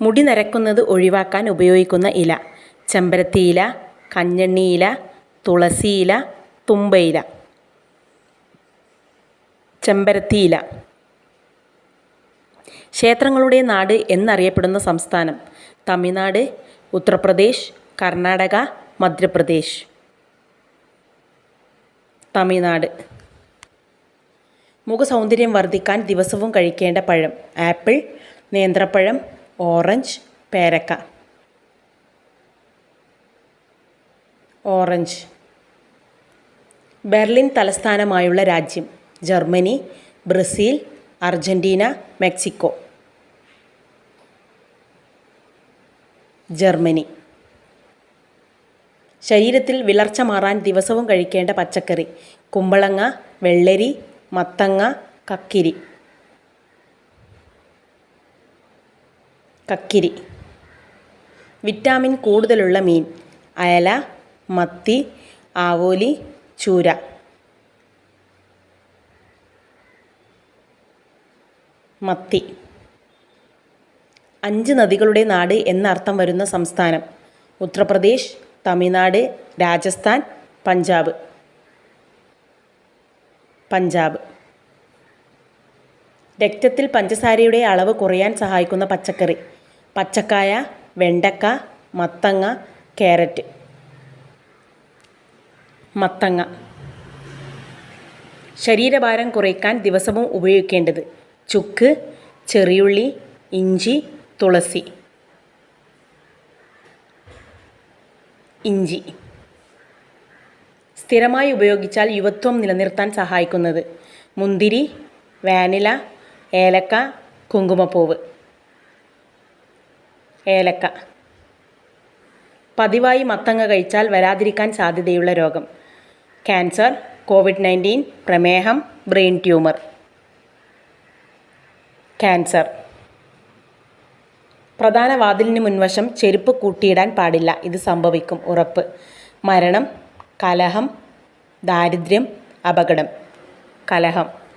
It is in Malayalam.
മുടി നരക്കുന്നത് ഒഴിവാക്കാൻ ഉപയോഗിക്കുന്ന ഇല. ചെമ്പരത്തിയില കഞ്ഞണ്ണിയില തുളസിയില തുമ്പയില ചെമ്പരത്തിയില ക്ഷേത്രങ്ങളുടെ നാട് എന്നറിയപ്പെടുന്ന സംസ്ഥാനം തമിഴ്നാട് ഉത്തർപ്രദേശ് കർണാടക മധ്യപ്രദേശ്. തമിഴ്നാട്. മുഖസൗന്ദര്യം വർദ്ധിക്കാൻ ദിവസവും കഴിക്കേണ്ട പഴം ആപ്പിൾ നേന്ത്രപ്പഴം ഓറഞ്ച് പേരക്ക. ഓറഞ്ച്. ബെർലിൻ തലസ്ഥാനമായുള്ള രാജ്യം. Germany Brazil Argentina Mexico. Germany. ശരീരത്തിൽ വിളർച്ച മാറാൻ ദിവസവും കഴിക്കേണ്ട പച്ചക്കറി. കുമ്പളങ്ങ വെള്ളരി മത്തങ്ങ കക്കിരി. കക്കിരി. വിറ്റാമിൻ കൂടുതലുള്ള മീൻ അയല മത്തി ആവോലി ചൂര. മത്തി. അഞ്ച് നദികളുടെ നാട് എന്നർത്ഥം വരുന്ന സംസ്ഥാനം. ഉത്തർപ്രദേശ് തമിഴ്നാട് രാജസ്ഥാൻ പഞ്ചാബ്. പഞ്ചാബ്. രക്തത്തിൽ പഞ്ചസാരയുടെ അളവ് കുറയാൻ സഹായിക്കുന്ന പച്ചക്കറി. പച്ചക്കായ വെണ്ടക്ക മത്തങ്ങ ക്യാരറ്റ്. മത്തങ്ങ. ശരീരഭാരം കുറയ്ക്കാൻ ദിവസവും ഉപയോഗിക്കേണ്ടത് ചുക്ക് ചെറിയുള്ളി ഇഞ്ചി തുളസി. ഇഞ്ചി. സ്ഥിരമായി ഉപയോഗിച്ചാൽ യുവത്വം നിലനിർത്താൻ സഹായിക്കുന്നത് മുന്തിരി വാനില ഏലക്ക കുങ്കുമപ്പൂവ്. ഏലക്ക. പതിവായി മത്തങ്ങ കഴിച്ചാൽ വരാതിരിക്കാൻ സാധ്യതയുള്ള രോഗം. ക്യാൻസർ കോവിഡ് നയന്റീൻ പ്രമേഹം ബ്രെയിൻ ട്യൂമർ. ക്യാൻസർ. പ്രധാന വാതിലിന് മുൻവശം ചെരുപ്പ് കൂട്ടിയിടാൻ പാടില്ല. ഇത് സംഭവിക്കും. ഉറപ്പ്. മരണം കലഹം ദാരിദ്ര്യം അപകടം. കലഹം.